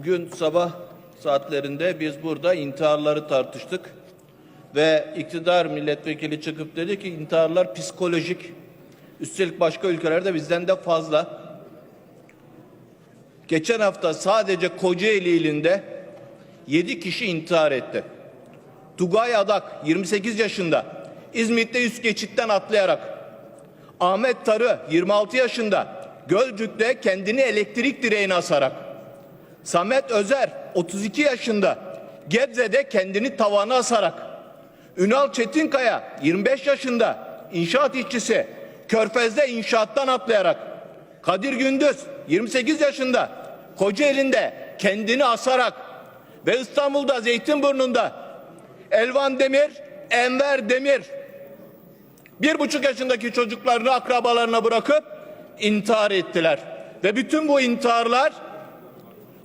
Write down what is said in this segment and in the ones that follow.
Bugün sabah saatlerinde biz burada intiharları tartıştık ve iktidar milletvekili çıkıp dedi ki intiharlar psikolojik. Üstelik başka ülkelerde bizden de fazla. Geçen hafta sadece Kocaeli ilinde 7 kişi intihar etti. Tugay Adak 28 yaşında İzmit'te üst geçitten atlayarak Ahmet Tarı 26 yaşında Gölcük'te kendini elektrik direğine asarak Samet Özer 32 yaşında Gebze'de kendini tavana asarak. Ünal Çetinkaya 25 yaşında inşaat işçisi Körfez'de inşaattan atlayarak. Kadir Gündüz 28 yaşında Kocaeli'nde kendini asarak. Ve İstanbul'da Zeytinburnu'nda Elvan Demir, Enver Demir. Bir buçuk yaşındaki çocuklarını akrabalarına bırakıp intihar ettiler. Ve bütün bu intiharlar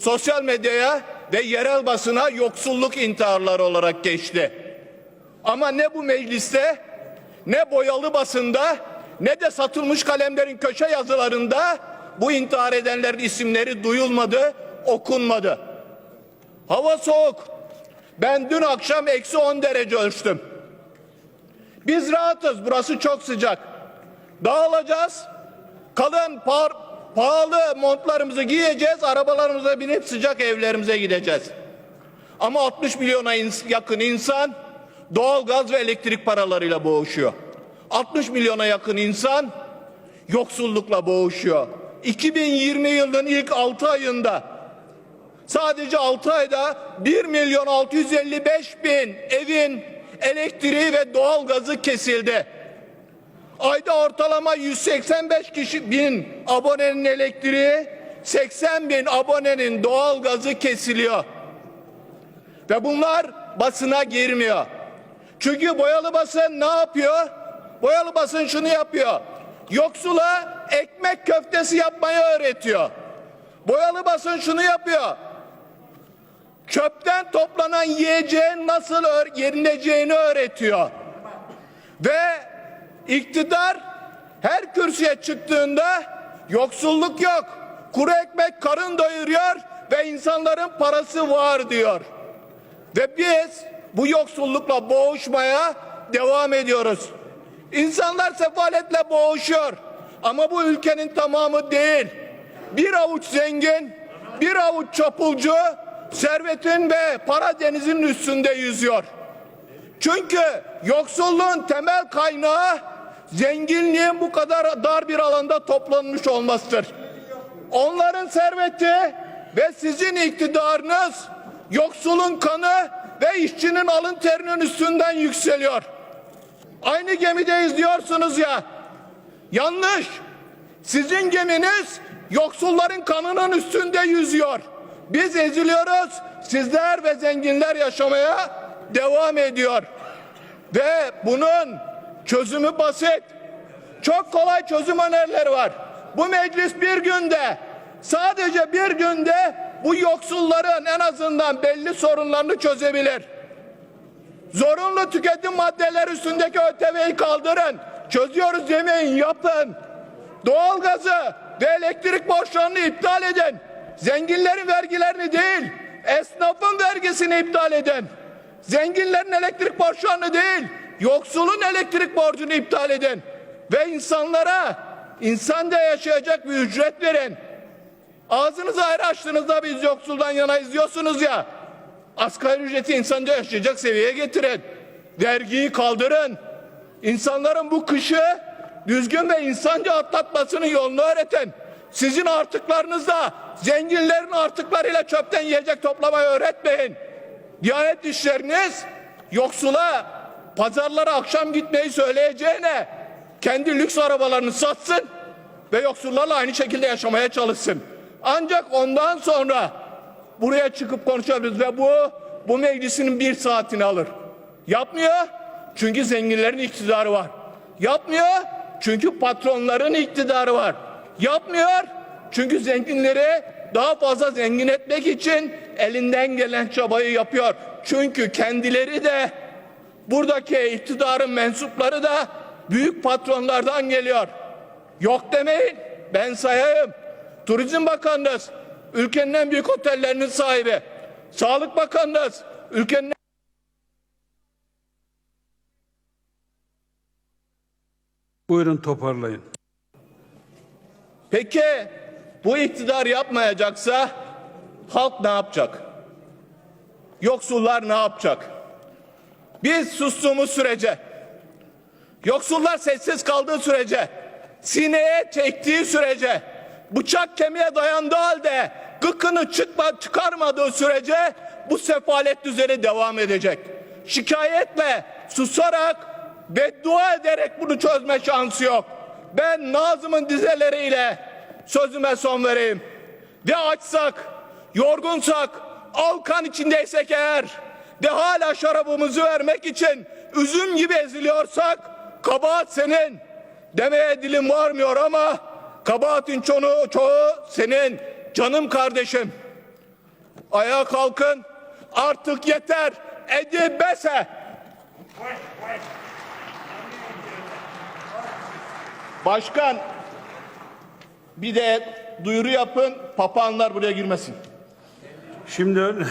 sosyal medyaya ve yerel basına yoksulluk intiharları olarak geçti. Ama ne bu mecliste ne boyalı basında ne de satılmış kalemlerin köşe yazılarında bu intihar edenlerin isimleri duyulmadı, okunmadı. Hava soğuk. Ben dün akşam eksi 10 derece ölçtüm. Biz rahatız. Burası çok sıcak. Dağılacağız. Kalın par, pahalı montlarımızı giyeceğiz. Arabalarımıza binip sıcak evlerimize gideceğiz. Ama 60 milyona yakın insan doğal gaz ve elektrik paralarıyla boğuşuyor. 60 milyona yakın insan yoksullukla boğuşuyor. 2020 yılının ilk 6 ayında Sadece 6 ayda 1 milyon 655 bin evin elektriği ve doğalgazı kesildi. Ayda ortalama 185 kişi bin abonenin elektriği, 80 bin abonenin doğalgazı kesiliyor. Ve bunlar basına girmiyor. Çünkü boyalı basın ne yapıyor? Boyalı basın şunu yapıyor. Yoksula ekmek köftesi yapmayı öğretiyor. Boyalı basın şunu yapıyor. Çöpten toplanan yiyeceğin nasıl yenileceğini öğretiyor. Ve iktidar her kürsüye çıktığında yoksulluk yok. Kuru ekmek karın doyuruyor ve insanların parası var diyor. Ve biz bu yoksullukla boğuşmaya devam ediyoruz. İnsanlar sefaletle boğuşuyor. Ama bu ülkenin tamamı değil. Bir avuç zengin, bir avuç çapulcu servetin ve para denizinin üstünde yüzüyor. Çünkü yoksulluğun temel kaynağı zenginliğin bu kadar dar bir alanda toplanmış olmasıdır. Onların serveti ve sizin iktidarınız yoksulun kanı ve işçinin alın terinin üstünden yükseliyor. Aynı gemideyiz diyorsunuz ya. Yanlış. Sizin geminiz yoksulların kanının üstünde yüzüyor. Biz eziliyoruz. Sizler ve zenginler yaşamaya devam ediyor. Ve bunun çözümü basit. Çok kolay çözüm önerileri var. Bu meclis bir günde sadece bir günde bu yoksulların en azından belli sorunlarını çözebilir. Zorunlu tüketim maddeleri üstündeki ÖTV'yi kaldırın. Çözüyoruz demeyin yapın. Doğalgazı ve elektrik borçlarını iptal edin. Zenginlerin vergilerini değil, esnafın vergisini iptal edin. Zenginlerin elektrik borçlarını değil, yoksulun elektrik borcunu iptal edin. Ve insanlara insanda yaşayacak bir ücret verin. Ağzınızı ayrı açtığınızda biz yoksuldan yana izliyorsunuz ya. Asgari ücreti insanca yaşayacak seviyeye getirin. Vergiyi kaldırın. İnsanların bu kışı düzgün ve insanca atlatmasının yolunu öğretin. Sizin artıklarınızda zenginlerin artıklarıyla çöpten yiyecek toplamayı öğretmeyin. Diyanet işleriniz yoksula pazarlara akşam gitmeyi söyleyeceğine kendi lüks arabalarını satsın ve yoksullarla aynı şekilde yaşamaya çalışsın. Ancak ondan sonra buraya çıkıp konuşabiliriz ve bu bu meclisin bir saatini alır. Yapmıyor çünkü zenginlerin iktidarı var. Yapmıyor çünkü patronların iktidarı var. Yapmıyor çünkü zenginleri daha fazla zengin etmek için elinden gelen çabayı yapıyor. Çünkü kendileri de buradaki iktidarın mensupları da büyük patronlardan geliyor. Yok demeyin ben sayayım. Turizm Bakanınız ülkenin en büyük otellerinin sahibi. Sağlık Bakanınız, ülkenin Buyurun toparlayın. Peki bu iktidar yapmayacaksa halk ne yapacak? Yoksullar ne yapacak? Biz sustuğumuz sürece, yoksullar sessiz kaldığı sürece, sineye çektiği sürece, bıçak kemiğe dayandığı halde gıkını çıkma, çıkarmadığı sürece bu sefalet düzeni devam edecek. Şikayetle, susarak, beddua ederek bunu çözme şansı yok. Ben Nazım'ın dizeleriyle sözüme son vereyim. De açsak, yorgunsak, alkan içindeysek eğer, de hala şarabımızı vermek için üzüm gibi eziliyorsak, kabahat senin. Demeye dilim varmıyor ama kabahatin çoğu, çoğu senin canım kardeşim. Ayağa kalkın artık yeter edibese. Başkan bir de duyuru yapın papağanlar buraya girmesin. Şimdi